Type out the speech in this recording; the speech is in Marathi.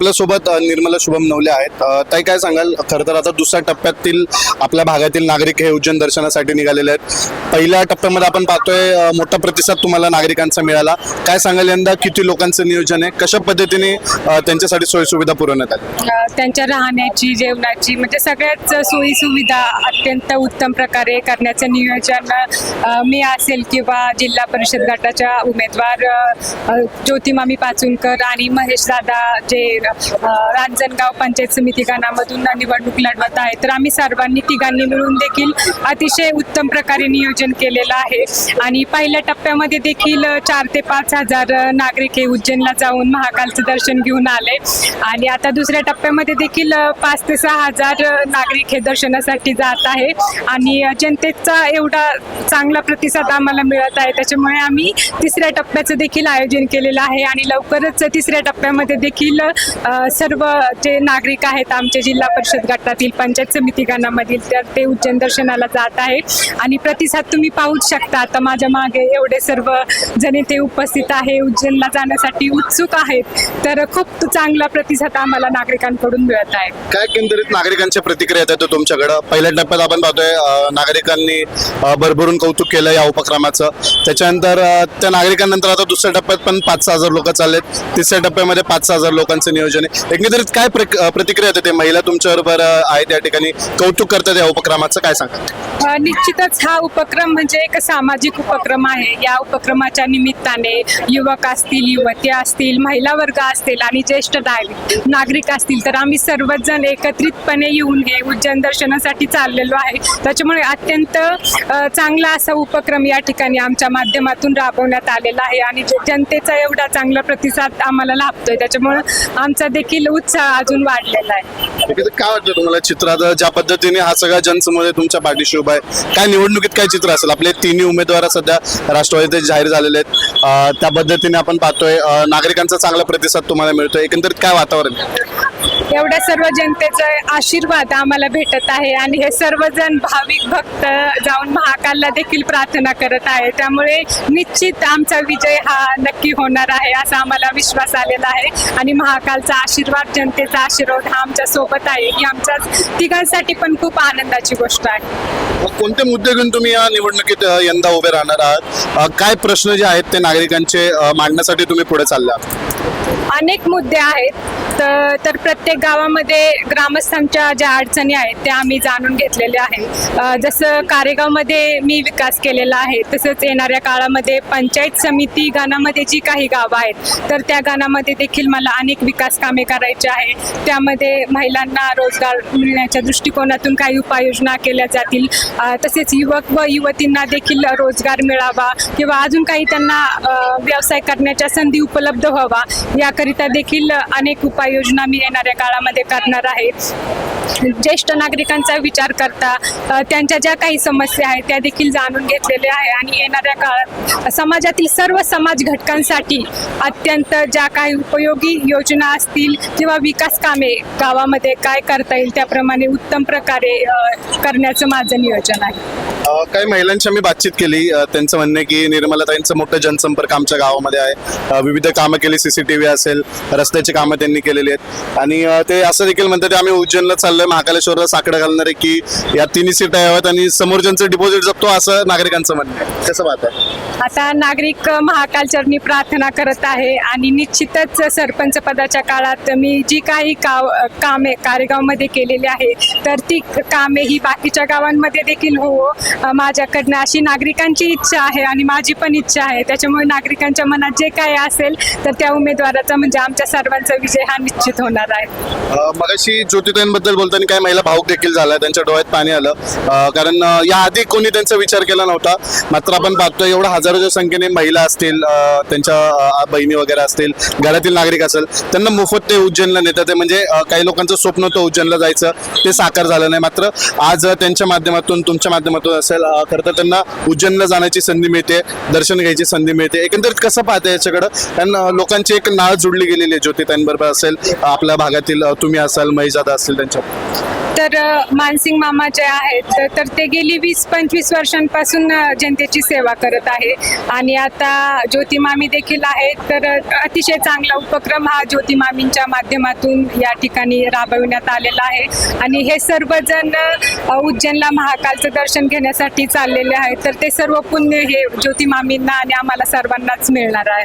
आपल्यासोबत निर्मला शुभम नवले आहेत. ताई काय सांगाल? खरं तर आता दुसऱ्या टप्प्यातील आपल्या भागातील नागरिक हे उज्जैन दर्शनासाठी निघालेले आहेत. पहिल्या टप्प्यामध्ये आपण पाहतोय मोठा प्रतिसाद तुम्हाला नागरिकांचा मिळाला. काय सांगाल यंदा? किती लोकांचं नियोजन आहे? कशा पद्धतीने त्यांच्यासाठी सोयीसुविधा पुरवण्यात आली त्यांच्या राहण्याची जेवणाची म्हणजे सगळ्याच सोयीसुविधा अत्यंत उत्तम प्रकारे करण्याचं नियोजन मी असेल किंवा जिल्हा परिषद गटाच्या उमेदवार ज्योतिमामी पाचुनकर आणि महेश दादा जे रांजणगाव पंचायत समिती गणामधून निवडणूक लढवत आहे. तर आम्ही सर्वांनी तिघांनी मिळून देखील अतिशय उत्तम प्रकारे नियोजन केलेलं आहे. आणि पहिल्या टप्प्यामध्ये देखील चार ते पाच हजार नागरिक हे उज्जैनला जाऊन महाकालचं दर्शन घेऊन आले. आणि आता दुसऱ्या टप्प्यामध्ये देखील पाच ते सहा हजार नागरिक हे दर्शनासाठी जात आहे. आणि जनतेचा एवढा चांगला प्रतिसाद आम्हाला मिळत आहे. त्याच्यामुळे आम्ही तिसऱ्या टप्प्याचं देखील आयोजन केलेलं आहे. आणि लवकरच तिसऱ्या टप्प्यामध्ये देखील सर्व जे नागरिक आहेत आमच्या जिल्हा परिषद गटातील पंचायत समिती गणामधील तर ते उज्जैन दर्शनाला जात आहे आणि प्रतिसाद तुम्ही पाहूच शकता. आता माझ्या मागे एवढे सर्व जण ते उपस्थित आहे. उज्जैनला जाण्यासाठी उत्सुक आहेत. तर खूप चांगला प्रतिसाद आम्हाला नागरिकांकडून मिळत आहे. काय केंद्रित नागरिकांच्या प्रतिक्रिया येतात तुमच्याकडं? पहिल्या टप्प्यात आपण पाहतोय नागरिकांनी भरभरून कौतुक केलं या उपक्रमाचं. त्याच्यानंतर त्या नागरिकांनंतर आता दुसऱ्या टप्प्यात पण पाच सहा हजार लोक चाललेत. तिसऱ्या टप्प्यामध्ये पाच सहा हजार लोकांचं नियोजन आहे. एकंदरीत काय प्रतिक्रिया देते? ते महिला तुमच्याबरोबर आहे त्या ठिकाणी. कौतुक करतात या उपक्रमाचं काय सांगा निश्चितच हा उपक्रम म्हणजे एक सामाजिक उपक्रम आहे. या उपक्रमाच्या निमित्ताने युवक असतील युवती असतील महिला वर्ग असतील आणि ज्येष्ठ नागरिक नागरिक असतील तर आम्ही सर्वजण एकत्रितपणे येऊन हे उज्जैन दर्शनासाठी चाललेलो आहे. त्याच्यामुळे अत्यंत चांगला असा उपक्रम या ठिकाणी आमच्या माध्यमातून राबवण्यात आलेला आहे आणि जनतेचा एवढा चांगला प्रतिसाद आम्हाला लाभतोय. त्याच्यामुळे आमचा देखील उत्साह अजून वाढलेला आहे. काय वाटतं तुम्हाला चित्रात ज्या पद्धतीने हा सगळा जनसमुदाय तुमच्या पाठीशी उभा आहे काय निवडणुकीत काय चित्र असेल? आपले तिन्ही उमेदवार सध्या राष्ट्रवादीचे जाहीर झालेले आहेत. त्या पद्धतीने आपण पाहतोय नागरिकांचा चांगला प्रतिसाद तुम्हाला मिळतोय. एकंदरीत काय वातावरण? आहे? एवढ्या सर्व जनतेचा आशीर्वाद आम्हाला भेटत आहे आणि हे सर्वजण भाविक भक्त जाऊन महाकालला देखील प्रार्थना करत आहे. त्यामुळे निश्चित आमचा विजय हा नक्की होणार आहे असा आम्हाला विश्वास आलेला आहे. आणि महाकालचा आशीर्वाद जनतेचा आशीर्वाद हा आमच्यासोबत आहे. ही आमच्या तिघांसाठी पण खूप आनंदाची गोष्ट आहे. कोणते मुद्दे घेऊन तुम्ही या निवडणुकीत यंदा उभे राहणार आहात? काय प्रश्न जे आहेत ते नागरिकांचे मांडण्यासाठी तुम्ही पुढे चालले अनेक मुद्दे आहेत. तर तर प्रत्येक गावामध्ये ग्रामस्थांच्या ज्या अडचणी आहेत त्या आम्ही जाणून घेतलेल्या आहेत. जसं कारेगावमध्ये मी विकास केलेला आहे तसंच येणाऱ्या काळामध्ये पंचायत समिती गाणामध्ये जी काही गावं आहेत तर त्या गाणामध्ये देखील मला अनेक विकास कामे करायची आहे त्यामध्ये महिलांना रोजगार मिळण्याच्या दृष्टिकोनातून काही उपाययोजना केल्या जातील. तसेच युवक व युवतींना देखील रोजगार मिळावा किंवा अजून काही त्यांना व्यवसाय करण्याच्या संधी उपलब्ध व्हावा याकरिता देखील अनेक उपाय उपाययोजना मी येणाऱ्या काळामध्ये करणार आहे. ज्येष्ठ नागरिकांचा विचार करता त्यांच्या ज्या काही समस्या आहेत त्या देखील जाणून घेतलेल्या आहे आणि येणाऱ्या काळात समाजातील सर्व समाज घटकांसाठी अत्यंत ज्या काही उपयोगी योजना असतील किंवा विकास कामे गावामध्ये काय करता येईल त्याप्रमाणे उत्तम प्रकारे करण्याचं माझं नियोजन आहे. काही महिलांशी आम्ही बातचीत केली. त्यांचं म्हणणं आहे की निर्मलाताईंचं मोठं जनसंपर्क आमच्या गावामध्ये आहे. विविध कामं केली सीसीटीव्ही असेल रस्त्याची कामं त्यांनी केलेली आहेत. आणि ते असं देखील म्हणतात आम्ही उज्जैनला चाललोय महाकालेश्वरला साकडं घालणार आहे की या तिन्ही सीट याव्यात आणि समोर ज्यांचं डिपॉझिट जपतो असं नागरिकांचं म्हणणं आहे. कसं आहे आता नागरिक महाकाल चरणी प्रार्थना करत आहे आणि निश्चितच सरपंच पदाच्या काळात मी जी काही काव कामे कारेगावमध्ये केलेली आहे तर ती कामे ही बाकीच्या गावांमध्ये देखील हो माझ्याकडनं अशी नागरिकांची इच्छा आहे आणि माझी पण इच्छा आहे. त्याच्यामुळे नागरिकांच्या मनात जे काय असेल तर त्या उमेदवाराचा म्हणजे आमच्या सर्वांचा विजय हा निश्चित होणार आहे. मगाशी ज्योतिताईंबद्दल बोलताना काही महिला भाऊक देखील झाला त्यांच्या डोळ्यात पाणी आलं. अ, कारण अ, याआधी कोणी त्यांचा विचार केला नव्हता. मात्र आपण पाहतोय एवढा हजारोच्या संख्येने महिला असतील अ, त्यांच्या अ, बहिणी वगैरे असतील घरातील नागरिक असेल त्यांना मोफत ते उज्जैनला नेतात ते म्हणजे अ, काही लोकांचं स्वप्न होतं उज्जैनला जायचं ते साकार झालं नाही. मात्र आज अ, त्यांच्या माध्यमातून तुमच्या माध्यमातून असेल खरं तर त्यांना उज्जैनला जाण्याची संधी मिळते दर्शन घ्यायची संधी मिळते. एकंदरीत कसं पाहते याच्याकडं? त्यांना लोकांची एक नाळ जुडली गेलेली आहे ज्योतिताईंबरोबर असेल आपल्या भागातील तुम्ही असाल महीजादा असेल त्यांच्या. तर मानसिंग मामा जे आहेत तर- ते गेली वीस पंचवीस वर्षांपासून जनतेची सेवा करत आहे. आणि आता ज्योतिमामी देखील आहेत तर अतिशय चांगला उपक्रम हा ज्योतिमामींच्या माध्यमातून या ठिकाणी राबविण्यात आलेला आहे. आणि हे सर्वजण उज्जैनला महाकालचं दर्शन घेण्यासाठी चाललेले आहेत तर ते सर्व पुण्य हे ज्योती मामींना आणि आम्हाला सर्वांनाच मिळणार आहे.